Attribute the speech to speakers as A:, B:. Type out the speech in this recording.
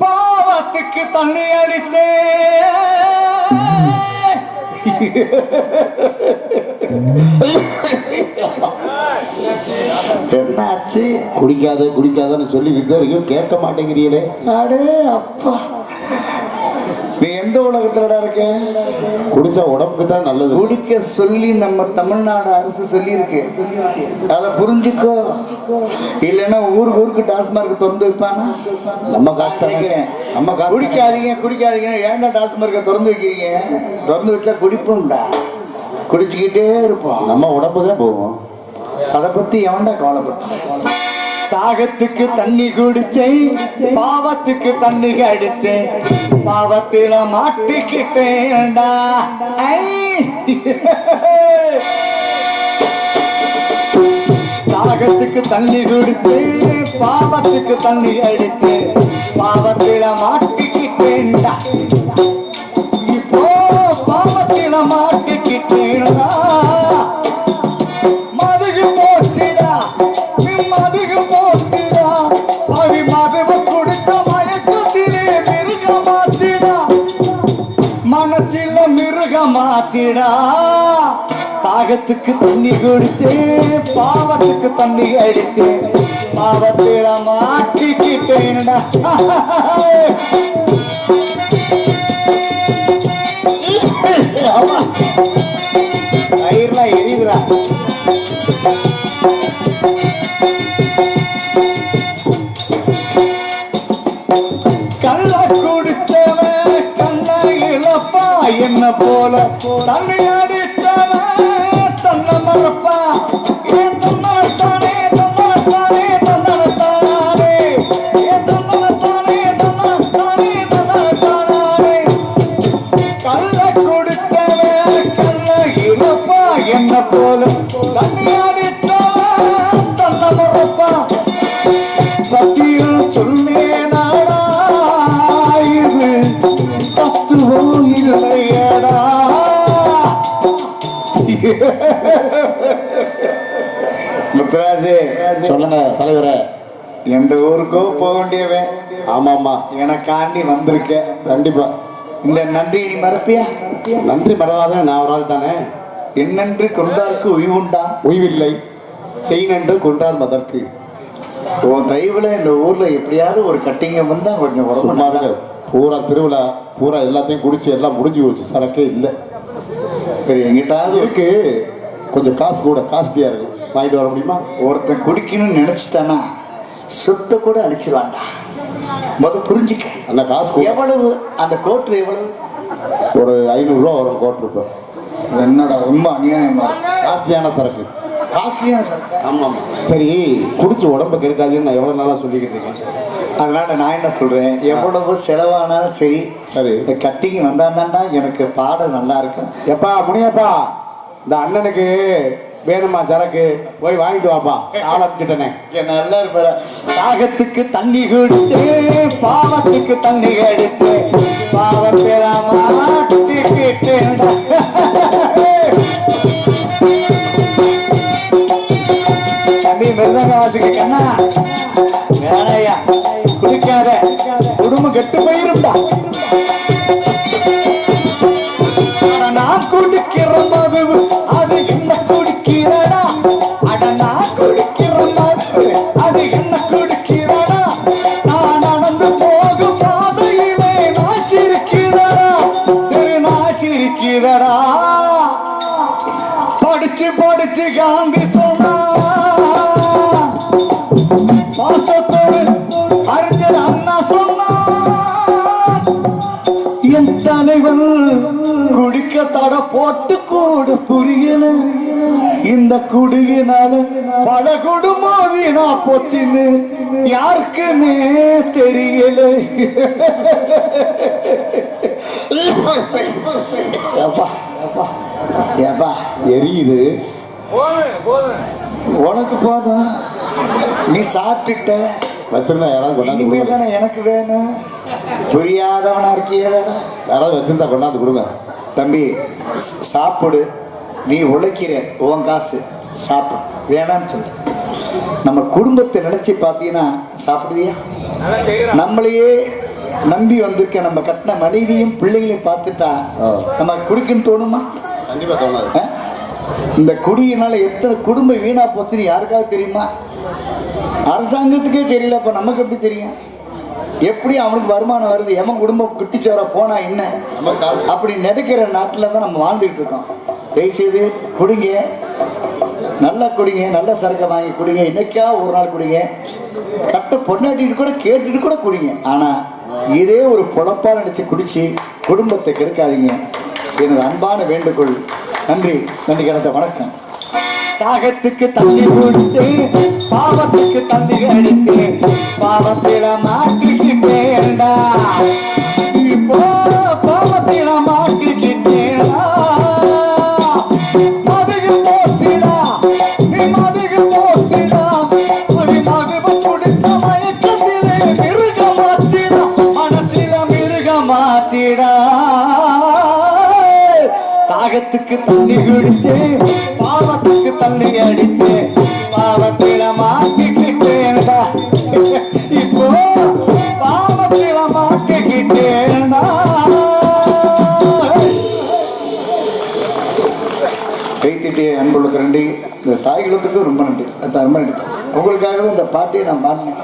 A: பாவத்துக்கு தண்ணி அடிச்சே என்னாச்சு?
B: குடிக்காத குடிக்காதன்னு சொல்லிக்கிட்டு இருக்கோம் கேட்க மாட்டேங்கிறீங்களே.
A: அடே அப்பா. எந்த உலகத்துலடா இருக்க?
B: குடிச்சா உடம்புக்கு தான் நல்லது.
A: குடிக்க சொல்லி நம்ம தமிழ்நாடு அரசு சொல்லியிருக்கு. அதை புரிஞ்சுக்கோ. இல்லைன்னா ஊருக்கு ஊருக்கு டாஸ்மார்க் திறந்து வைப்பானா?
B: நம்ம காசு.
A: கேட்கிறேன்
B: நம்ம
A: குடிக்காதீங்க குடிக்காதீங்க. ஏன்டா டாஸ்மார்க்கை திறந்து வைக்கிறீங்க? திறந்து வச்சா குடிப்போம்டா. குடிச்சுக்கிட்டே இருப்போம்.
B: நம்ம உடம்பு தான் போகும்.
A: அதை பத்தி எவன்டா கவலைப்பட்டான்? தாகத்துக்கு தண்ணி குடிச்சேன் பாவத்துக்கு தண்ணி கடிச்சேன் பாவத்தில மாட்டிக்கிட்டேன்டா. தாகத்துக்கு தண்ணி குடிச்சேன் பாவத்துக்கு தண்ணி அடிச்சேன். பாவத்தில மாட்டிக்கிட்டேன்டா. இப்போ பாவத்தில மாட்டிக்கிட்டேன்டா. மிருக தாகத்துக்கு தண்ணி குடிச்சு பாவத்துக்கு தண்ணி அடிச்சு பாவத்தில மாட்டிக்கிட்டேன்டா. என்ன போல தண்ணி முத்துராஜு
B: சொல்லுங்க தலைவரே.
A: எந்த ஊருக்கோ போக வேண்டியவன்.
B: ஆமா ஆமா
A: எனக்காண்டி வந்திருக்க.
B: கண்டிப்பா.
A: இந்த நன்றி நீ மறப்பியா?
B: நன்றி மறவாத நான் ஒரு ஆள் தானே?
A: என்னென்று கொண்டாருக்கு உய்வுண்டா?
B: ஓய்வில்லை செய் நன்று கொன்றார் மதற்கு.
A: உன் தயவுல இந்த ஊர்ல எப்படியாவது ஒரு கட்டிங்க வந்தா கொஞ்சம்
B: இருங்க. பூரா திருவிழா பூரா எல்லாத்தையும் குடிச்சு எல்லாம் முடிஞ்சு போச்சு. சரக்கே இல்லை.
A: சரி எங்கிட்டாவது
B: இருக்கு. கொஞ்சம் காசு கூட காஸ்ட்லியா இருக்கு வாங்கிட்டு வர முடியுமா?
A: ஒருத்தன் குடிக்கணும்னு நினைச்சிட்டானா சொத்தை கூட அழிச்சிருவான்டா முத புரிஞ்சுக்க.
B: அந்த காசு
A: எவ்வளவு? அந்த கோட்டு எவ்வளவு?
B: ஒரு ஐநூறுரூவா வரும் கோட் இருப்பேன்
A: என்னடா ரொம்ப அநியாயமா
B: காஸ்ட்லியான சரக்கு.
A: காஸ்ட்லியான சரக்கு.
B: ஆமா ஆமா. சரி குடிச்சு உடம்பு கெடுக்காதுன்னு நான் எவ்வளவு நாளா சொல்லிக்கிட்டு இருக்கேன்.
A: அதனால நான் என்ன சொல்றேன்? எவ்வளவு செலவானாலும் சரி
B: சரி.
A: இந்த கட்டிங்க வந்தாதான்டா எனக்கு பாடம் நல்லா இருக்கும்.
B: எப்பா முனியப்பா. இந்த அண்ணனுக்கு வேணுமா சரக்கு? போய் வாங்கிட்டு வாப்பா. ஆளம் கிட்டனே
A: இங்க நல்லா இருப்பா தாகத்துக்கு தண்ணி குடிச்சு பாவத்துக்கு தண்ணி பாவத்தில மாட்டிக்கிட்டேன்டா தம்பி மிருதங்க வாசிக்க கண்ணா. குடிக்காத. குடும்பம் கெட்டு அட நான் குடிக்கிற கூட புரியல இந்த குடியினால பல குடும்பம் வீணா போச்சுன்னு யாருக்குமே தெரியல.
B: எரியுது.
A: உனக்கு போதும். நீ சாப்பிட்டுட்ட.
B: வச்சிருந்தா யாராவது கொண்டாந்து
A: தானே எனக்கு வேணும். புரியாதவனா இருக்கியடா
B: யாராவது வச்சிருந்தா கொண்டாந்து கொடுங்க.
A: தம்பி சாப்பிடு. நீ உழைக்கிற உன் காசு சாப்பிடு. வேணான்னு சொல்லு. நம்ம குடும்பத்தை நினைச்சு பார்த்தீங்கன்னா சாப்பிடுவியா? நம்மளையே நம்பி வந்திருக்க நம்ம கட்டின மனைவியும் பிள்ளைகளையும் பார்த்துட்டா. நம்ம குடிக்கன்னு தோணுமா?
B: கண்டிப்பா தோணாது?
A: இந்த குடியினால எத்தனை குடும்பம் வீணா போச்சுன்னு யாருக்காவது தெரியுமா? அரசாங்கத்துக்கே தெரியல அப்ப நமக்கு எப்படி தெரியும்? எப்படி அவனுக்கு வருமானம் வருது? எவன் குடும்பம் குட்டிச்சோரா போனா என்ன? அப்படி நடக்கிற நாட்டில் தான் நம்ம வாழ்ந்துட்டு இருக்கோம். தயவுசெய்து குடிங்க. நல்லா குடிங்க நல்ல சரக்கு வாங்கி குடிங்க. இன்னைக்கா ஒரு நாள் குடிங்க. கட்ட பொண்டாட்டிட்டு கூட கேட்டுட்டு கூட குடிங்க. ஆனா இதே ஒரு பொழப்பா நினைச்சு குடிச்சு குடும்பத்தை கெடுக்காதீங்க. எனது அன்பான வேண்டுகோள். நன்றி. நன்றி கிடந்த வணக்கம். தாகத்துக்கு தண்ணி குடித்து தாகத்துக்கு தண்ணி குடிச்சு பாவத்துக்கு தண்ணி அடிச்சு பாவத்தில மாட்டிக்கிட்டேன்டா இப்போ பாவத்தில மாட்டிக்கிட்டேன்டா கைத்திட்டிய அன்புள்ள நன்றி இந்த தாய்களுக்கு ரொம்ப நன்றி. ரொம்ப நன்றி உங்களுக்காக தான் இந்த பாட்டியை நான் பாடினேன்.